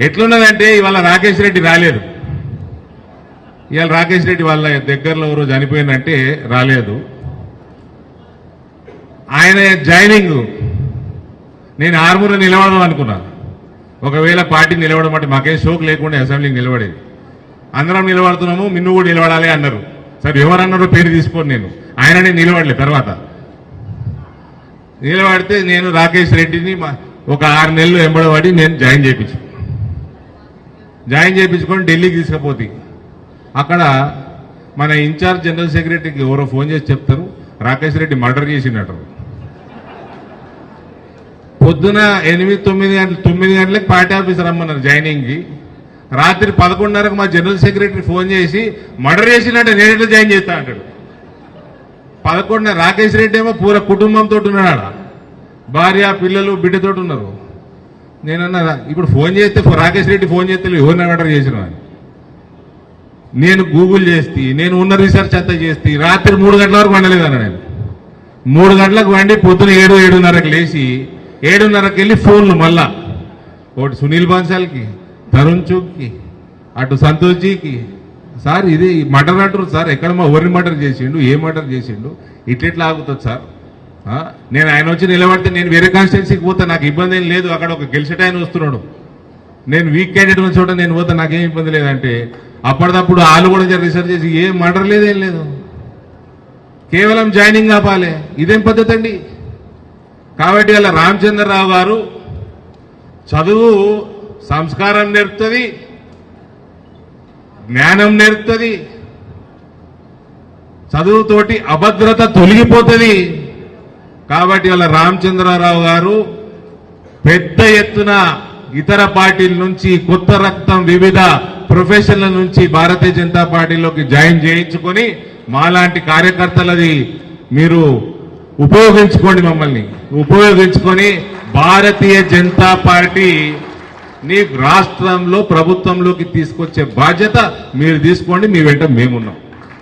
ఎట్లున్నదంటే ఇవాళ రాకేష్ రెడ్డి రాలేదు. ఇవాళ రాకేష్ రెడ్డి వాళ్ళ దగ్గరలో ఎవరో చనిపోయిందంటే రాలేదు. ఆయన జాయినింగ్. నేను ఆర్మూర్లో నిలవడం అనుకున్నా. ఒకవేళ పార్టీ నిలబడడం అంటే మాకేం షోక్ లేకుండా అసెంబ్లీకి నిలబడేది. అందరం నిలబడుతున్నాము మిన్ను కూడా నిలబడాలి అన్నారు. సరే ఎవరన్నారో పేరు తీసుకోండి నేను. ఆయననే నిలబడలే తర్వాత. నిలబడితే నేను రాకేష్ రెడ్డిని ఒక ఆరు నెలలు వెంబడబడి నేను జాయిన్ చేయించు. జాయిన్ చేయించుకొని ఢిల్లీకి తీసుకుపోతే అక్కడ మన ఇన్ఛార్జ్ జనరల్ సెక్రటరీకి ఎవరో ఫోన్ చేసి చెప్తారు రాకేష్ రెడ్డి మర్డర్ చేసినట్టు పొద్దున ఎనిమిది తొమ్మిది గంటలు తొమ్మిది గంటలకు పార్టీ ఆఫీస్ రమ్మన్నారు జాయినింగ్కి. రాత్రి పదకొండున్నరకు మా జనరల్ సెక్రటరీ ఫోన్ చేసి మర్డర్ చేసినట్టే నేను ఎట్లా జాయిన్ చేస్తా? అంటాడు. పదకొండున్నర రాకేష్ రెడ్డి ఏమో పూర కుటుంబంతో ఉన్నాడు? భార్య పిల్లలు బిడ్డతోటి ఉన్నారు. నేనన్నా ఇప్పుడు ఫోన్ చేస్తే రాకేష్ రెడ్డి ఫోన్ చేస్తే ఎవరిని ఆర్డర్ చేసిన అని. నేను గూగుల్ చేస్తే నేను ఉన్న రీసెర్చ్ అంతా చేస్తే రాత్రి మూడు గంటల వరకు వండలేదన్న నేను. మూడు గంటలకు వండి పొద్దున ఏడు ఏడున్నరకు లేచి ఏడున్నరకు వెళ్ళి ఫోన్లు మళ్ళా. ఒకటి సునీల్ బన్సాల్కి తరుణ్ చూక్కి అటు సంతోష్జీకి సార్ ఇది మర్డర్ అంటారు సార్ ఎక్కడ మా ఎవరిని మర్డర్ చేసిండు ఏ మర్డర్ చేసిండు ఇట్లెట్లా ఆగుతుంది సార్? నేను ఆయన వచ్చి నిలబడితే నేను వేరే కాన్స్టిట్యున్సీకి పోతే నాకు ఇబ్బంది ఏం లేదు. అక్కడ ఒక గెలిచేట ఆయన వస్తున్నాడు. నేను వీక్ క్యాండిడేట్ ఉన్న చోట నేను పోతే నాకేం ఇబ్బంది లేదంటే అప్పటిదప్పుడు వాళ్ళు కూడా రిసర్చ్ రీసెర్చ్ చేసి ఏం మర్డర్ లేదేం లేదు. కేవలం జాయినింగ్ ఆపాలే. ఇదేం పద్ధతి అండి? కాబట్టి అలా రామచంద్రరావు గారు చదువు సంస్కారం నేర్పుతుంది జ్ఞానం నేర్పుతుంది చదువుతోటి అభద్రత తొలగిపోతుంది. కాబట్టి వాళ్ళ రామచంద్రరావు గారు పెద్ద ఎత్తున ఇతర పార్టీల నుంచి కొత్త రక్తం వివిధ ప్రొఫెషన్ల నుంచి భారతీయ జనతా పార్టీలోకి జాయిన్ చేయించుకొని మాలాంటి కార్యకర్తలది మీరు ఉపయోగించుకోండి మమ్మల్ని. ఉపయోగించుకొని భారతీయ జనతా పార్టీ నీ రాష్ట్రంలో ప్రభుత్వంలోకి తీసుకొచ్చే బాధ్యత మీరు తీసుకోండి మీ వెంట మేమున్నాం.